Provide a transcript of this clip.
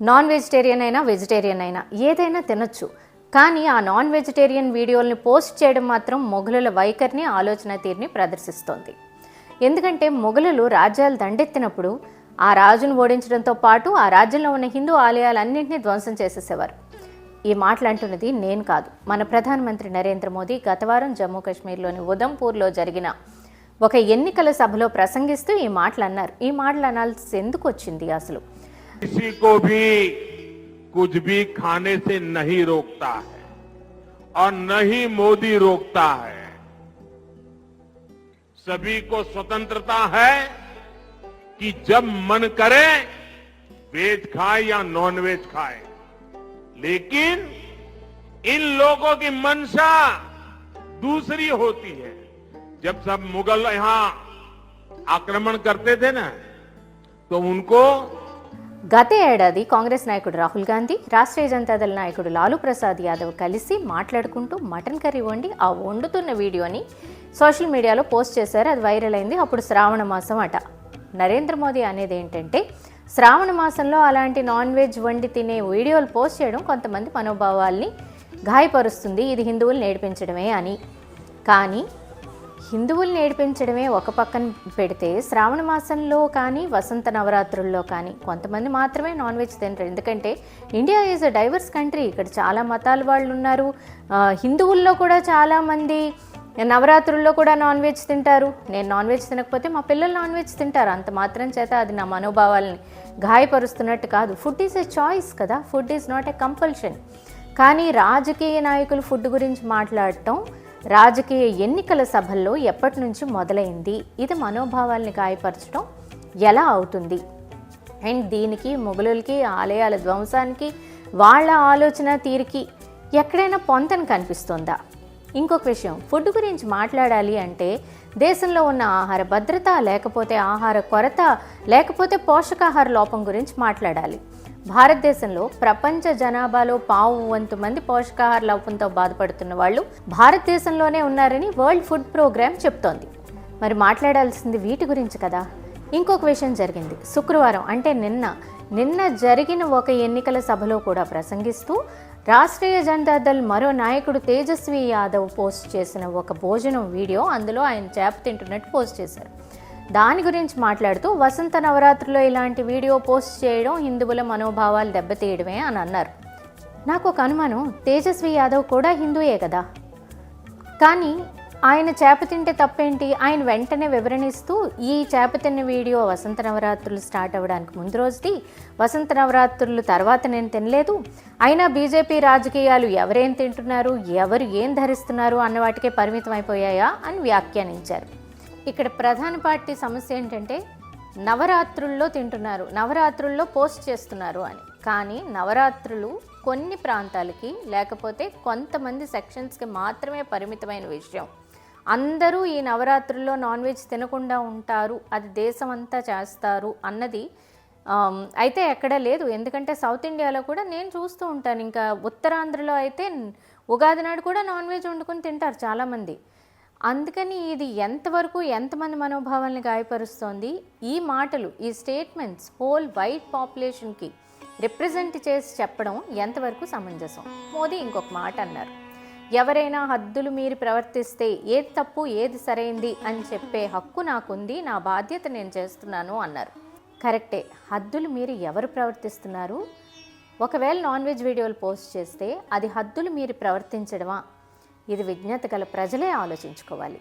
Non vegetarian అయినా vegetarian అయినా ఏదైనా తినొచ్చు. కానీ ఆ నాన్ వెజిటేరియన్ వీడియోల్ని పోస్ట్ చేయడం మాత్రం మొఘలుల వైఖరిని ఆలోచన తీరుని ప్రదర్శిస్తోంది. ఎందుకంటే మొఘలులు రాజ్యాలు దండెత్తినప్పుడు ఆ రాజును ఓడించడంతో పాటు ఆ రాజ్యంలో ఉన్న హిందూ ఆలయాలన్నింటినీ ధ్వంసం చేసేసేవారు. ఈ మాటలు అంటున్నది నేను కాదు. మన ప్రధానమంత్రి నరేంద్ర మోదీ గతవారం జమ్మూ కాశ్మీర్లోని ఉదంపూర్లో జరిగిన ఒక ఎన్నికల సభలో ప్రసంగిస్తూ ఈ మాటలు అన్నారు ఈ మాటలు అనాల్సి ఎందుకు వచ్చింది అసలు? किसी को भी कुछ भी खाने से नहीं रोकता है और न ही मोदी रोकता है। सभी को स्वतंत्रता है कि जब मन करे, वेज खाए या नॉन वेज खाए। लेकिन इन लोगों की मंशा दूसरी होती है। जब सब मुगल यहाँ आक्रमण करते थे ना तो उनको గత ఏడాది కాంగ్రెస్ నాయకుడు రాహుల్ గాంధీ రాష్ట్రీయ జనతాదళ నాయకుడు లాలూ ప్రసాద్ యాదవ్ కలిసి మాట్లాడుకుంటూ మటన్ కర్రీ వండి ఆ వండుతున్న వీడియోని సోషల్ మీడియాలో పోస్ట్ చేశారు. అది వైరల్ అయింది. అప్పుడు శ్రావణ మాసం అట. నరేంద్ర మోదీ అనేది ఏంటంటే శ్రావణ మాసంలో అలాంటి నాన్ వెజ్ వండి తినే వీడియోలు పోస్ట్ చేయడం కొంతమంది మనోభావాల్ని గాయపరుస్తుంది. ఇది హిందువులు నేర్పించడమే అని. కానీ హిందువులు నేర్పించడమే ఒక పక్కన పెడితే శ్రావణ మాసంలో కానీ వసంత నవరాత్రుల్లో కానీ కొంతమంది మాత్రమే నాన్ వెజ్ తినరు. ఎందుకంటే India is a diverse country. ఇక్కడ చాలా మతాల వాళ్ళు ఉన్నారు. హిందువుల్లో కూడా చాలామంది నవరాత్రుల్లో కూడా నాన్ వెజ్ తింటారు. నేను నాన్ వెజ్ తినకపోతే మా పిల్లలు నాన్ వెజ్ తింటారు. అంత మాత్రం చేత అది నా మనోభావాలని గాయపరుస్తున్నట్టు కాదు. ఫుడ్ ఈజ్ ఎ చాయిస్ కదా. Food is not a compulsion. కానీ రాజకీయ నాయకులు ఫుడ్ గురించి మాట్లాడటం రాజకీయ ఎన్నికల సభల్లో ఎప్పటి నుంచి మొదలైంది? ఇది మనోభావాల్ని గాయపరచడం ఎలా అవుతుంది? అండ్ దీనికి మొఘలులకి ఆలయాల ధ్వంసానికి వాళ్ళ ఆలోచన తీరికి ఎక్కడైనా పొంతన కనిపిస్తుందా? ఇంకొక విషయం ఫుడ్ గురించి మాట్లాడాలి అంటే దేశంలో ఉన్న ఆహార భద్రత లేకపోతే ఆహార కొరత లేకపోతే పోషకాహార లోపం గురించి మాట్లాడాలి. భారతదేశంలో ప్రపంచ జనాభాలో పావు వంతు మంది పోషకాహార లోపంతో బాధపడుతున్న వాళ్ళు భారతదేశంలోనే ఉన్నారని వరల్డ్ ఫుడ్ ప్రోగ్రామ్ చెప్తోంది. మరి మాట్లాడాల్సింది వీటి గురించి కదా? ఇంకొక విషయం జరిగింది. శుక్రవారం అంటే నిన్న నిన్న జరిగిన ఒక ఎన్నికల సభలో కూడా ప్రసంగిస్తూ రాష్ట్రీయ జనతాదళ్ మరో నాయకుడు తేజస్వి యాదవ్ పోస్ట్ చేసిన ఒక భోజనం వీడియో అందులో ఆయన చేప తింటున్నట్టు పోస్ట్ చేశారు. దాని గురించి మాట్లాడుతూ వసంత నవరాత్రిలో ఇలాంటి వీడియో పోస్ట్ చేయడం హిందువుల మనోభావాలు దెబ్బతీయడమే అని అన్నారు. నాకు ఒక అనుమానం తేజస్వి యాదవ్ కూడా హిందూయే కదా? కానీ ఆయన చేప తింటే తప్పేంటి? ఆయన వెంటనే వివరణిస్తూ ఈ చేప తిన్న వీడియో వసంత నవరాత్రులు స్టార్ట్ అవ్వడానికి ముందు రోజుది. వసంత నవరాత్రులు తర్వాత నేను తినలేదు. అయినా బీజేపీ రాజకీయాలు ఎవరేం తింటున్నారు? ఎవరు ఏం ధరిస్తున్నారు? అన్న వాటికే పరిమితం అయిపోయాయా? అని వ్యాఖ్యానించారు. ఇక్కడ ప్రధాన పార్టీ సమస్య ఏంటంటే నవరాత్రుల్లో తింటున్నారు. నవరాత్రుల్లో పోస్ట్ చేస్తున్నారు అని. కానీ నవరాత్రులు కొన్ని ప్రాంతాలకి లేకపోతే కొంతమంది సెక్షన్స్కి మాత్రమే పరిమితమైన విషయం. అందరూ ఈ నవరాత్రుల్లో నాన్ వెజ్ తినకుండా ఉంటారు అది దేశం అంతా చేస్తారు అన్నది అయితే ఎక్కడ లేదు. ఎందుకంటే సౌత్ ఇండియాలో కూడా నేను చూస్తూ ఉంటాను. ఇంకా ఉత్తరాంధ్రలో అయితే ఉగాది నాడు కూడా నాన్ వెజ్ వండుకొని తింటారు చాలామంది. అందుకని ఇది ఎంతవరకు ఎంతమంది మనోభావాల్ని గాయపరుస్తోంది? ఈ మాటలు ఈ స్టేట్మెంట్స్ హోల్ వైట్ పాపులేషన్కి రిప్రజెంట్ చేసి చెప్పడం ఎంతవరకు సమంజసం? మోదీ ఇంకొక మాట అన్నారు. ఎవరైనా హద్దులు మీరు ప్రవర్తిస్తే ఏది తప్పు ఏది సరైంది అని చెప్పే హక్కు నాకుంది నా బాధ్యత నేను చేస్తున్నాను అన్నారు. కరెక్టే. హద్దులు మీరు ఎవరు ప్రవర్తిస్తున్నారు? ఒకవేళ నాన్ వెజ్ వీడియోలు పోస్ట్ చేస్తే అది హద్దులు మీరు ప్రవర్తించడమా? ఇది విజ్ఞత గల ప్రజలే ఆలోచించుకోవాలి.